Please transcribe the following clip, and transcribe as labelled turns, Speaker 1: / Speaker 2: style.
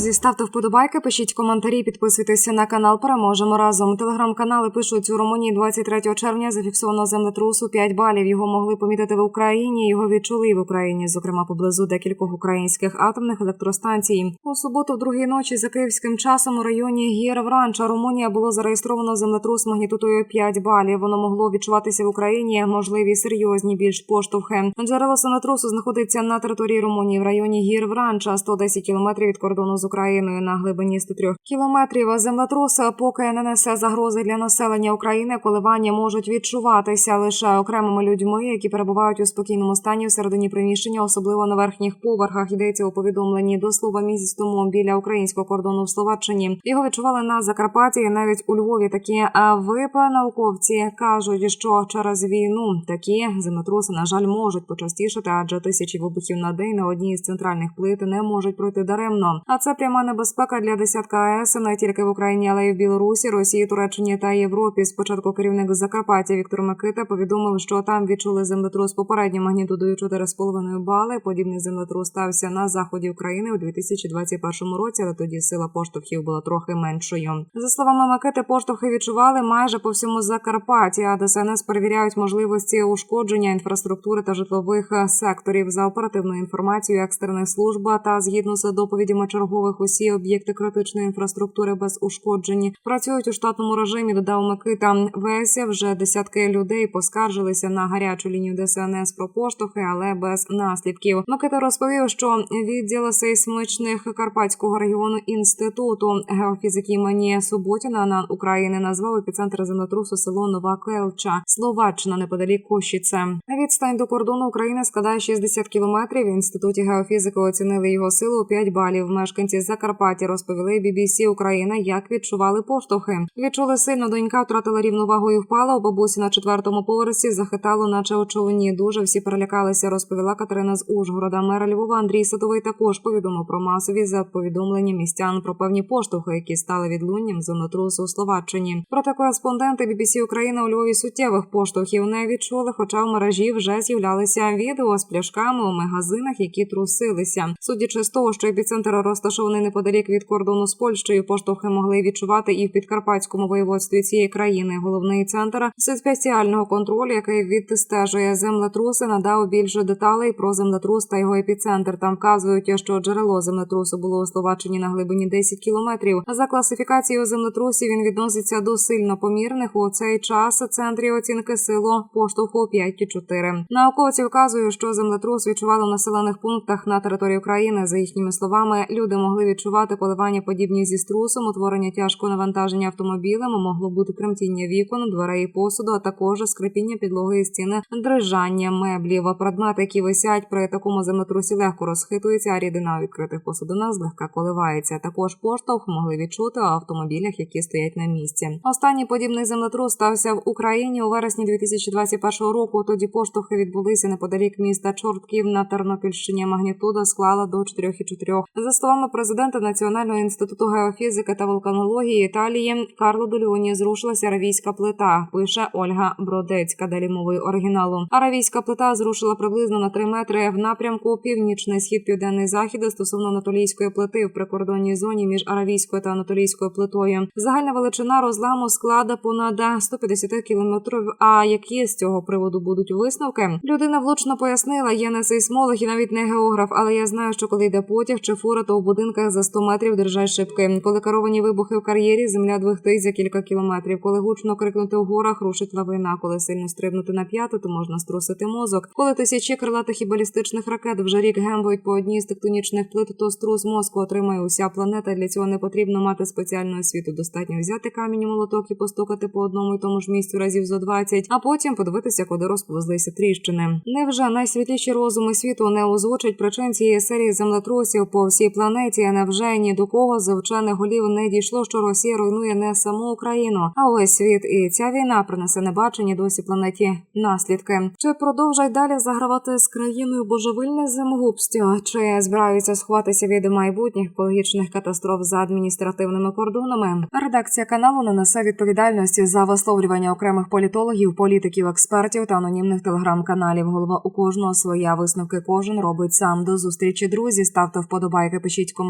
Speaker 1: Друзі, ставте вподобайки, пишіть коментарі, підписуйтеся на канал. Переможемо разом. Телеграм-канали пишуть у Румунії 23 червня зафіксовано землетрусу 5 балів. Його могли помітити в Україні. Його відчули і в Україні, зокрема поблизу декількох українських атомних електростанцій. У суботу, в другій ночі за київським часом у районі Гір Вранча Румунія було зареєстровано землетрус магнітудою 5 балів. Воно могло відчуватися в Україні. Можливі серйозні більш поштовхи. Джерело землетрусу знаходиться на території Румунії в районі Гір Вранча, 110 кілометрів від кордону з Україною на глибині 103 кілометрів. Землетрус поки не несе загрози для населення України. Коливання можуть відчуватися лише окремими людьми, які перебувають у спокійному стані всередині приміщення, особливо на верхніх поверхах. Йдеться у повідомленні до слова місяць тому біля українського кордону в Словаччині. Його відчували на Закарпатті, навіть у Львові. Такі а ВИП науковці кажуть, що через війну такі землетруси, на жаль, можуть почастішати, адже тисячі вибухів на день на одній із центральних плит не можуть пройти даремно. А це пряма небезпека для десятка АЕС не тільки в Україні, але й в Білорусі, Росії, Туреччині та Європі. Спочатку керівник Закарпаття Віктор Микита повідомив, що там відчули землетрус попередньо магнітудою 4,5 бали. Подібний землетрус стався на заході України у 2021 році, але тоді сила поштовхів була трохи меншою. За словами Микити, поштовхи відчували майже по всьому Закарпатті. А ДСНС перевіряють можливості ушкодження інфраструктури та житлових е, секторів за оперативною інформацією екстрених служб та згідно з доповідями чергових усі об'єкти критичної інфраструктури без ушкоджень працюють у штатному режимі. Додав Микита. Весь вже десятки людей поскаржилися на гарячу лінію ДСНС про поштовхи, але без наслідків. Микита розповів, що відділ сейсмичних Карпатського регіону інституту геофізики імені Суботіна на України назвав епіцентр землетрусу село Нова Келча, Словаччина неподалік Кошіце. Відстань до кордону України складає 60 кілометрів. В інституті геофізики оцінили його силу у 5 балів. Мешканці Закарпаття розповіли BBC Україна, як відчували поштовхи. Відчули сильно донька втратила рівновагу і впала. У бабусі на четвертому поверсі захитало, наче у човні. Дуже всі перелякалися. Розповіла Катерина з Ужгорода. Мер Львова Андрій Садовий також повідомив про масові за повідомлення містян про певні поштовхи, які стали відлунням землетрусу у Словаччині. Проте кореспонденти BBC Україна у Львові суттєвих поштовхів не відчули, хоча в мережі вже з'являлися відео з пляшками у магазинах, які трусилися. Судячи з того, що епіцентр розташований неподалік від кордону з Польщею, поштовхи могли відчувати і в підкарпатському воєводстві цієї країни. Головний центр спеціального контролю, який відстежує землетруси, надав більше деталей про землетрус та його епіцентр. Там вказують, що джерело землетрусу було у Словаччині на глибині 10 кілометрів. За класифікацією землетрусів він відноситься до сильно помірних. У цей час центрі оцінки силу поштовху 5,4. Науковці вказують, що землетрус відчували в населених пунктах на території України. За їхніми словами, люди могли відчувати коливання подібні зі струсом, утворення тяжкого навантаження автомобілем, могло бути тремтіння вікон, дверей посуду, а також скрипіння підлоги і стіни, дрижання меблів. Предмети, які висять при такому землетрусі, легко розхитуються, а рідина у відкритих посудинах злегка коливається. Також поштовх могли відчути у автомобілях, які стоять на місці. Останній подібний землетрус стався в Україні у вересні 2021 року. Тоді поштовхи відбулися неподалік міста Чортків на Тернопільщині. Магнітуда склала до 4,4. За словами президента Національного інституту геофізики та вулканології Італії Карло Дольоні зрушилася аравійська плита. Пише Ольга Бродецька. Далі мовою оригіналу. Аравійська плита зрушила приблизно на 3 метри в напрямку північний схід, південний захід стосовно анатолійської плити в прикордонній зоні між аравійською та анатолійською плитою. Загальна величина розламу склада понад 150 кілометрів. А які з цього приводу будуть висновки? Людина влучно пояснила, я не сейсмолог і навіть не географ, але я знаю, що коли йде потяг чи фура, то у будинках за 100 метрів держать шибки. Коли керовані вибухи в кар'єрі, земля двихтить за кілька кілометрів. Коли гучно крикнути в горах, рушить лавина. Коли сильно стрибнути на п'яту, то можна струсити мозок. Коли тисячі крилатих і балістичних ракет вже рік гембують по одній з тектонічних плит, то струс мозку отримає уся планета. Для цього не потрібно мати спеціальну освіту. Достатньо взяти камінь і молоток і постукати по одному і тому ж місцю разів зо 20, а потім подивитися, куди розповзлися тріщини. Невже найсвітліші розуми світу не озвучать причин цієї серії землетрусів по всій планеті? А Невже ні до кого з вчених голів не дійшло, що Росія руйнує не саму Україну, а увесь світ? І ця війна принесе небачені досі планеті наслідки. Чи продовжать далі загравати з країною божевильне земгубство? Чи збираються сховатися від майбутніх екологічних катастроф за адміністративними кордонами? Редакція каналу не несе відповідальності за висловлювання окремих політологів, політиків, експертів та анонімних телеграм-каналів. Голова у кожного своя висновки кожен робить сам. До зустрічі, друзі. Ставте вподобайки, пишіть коментарі.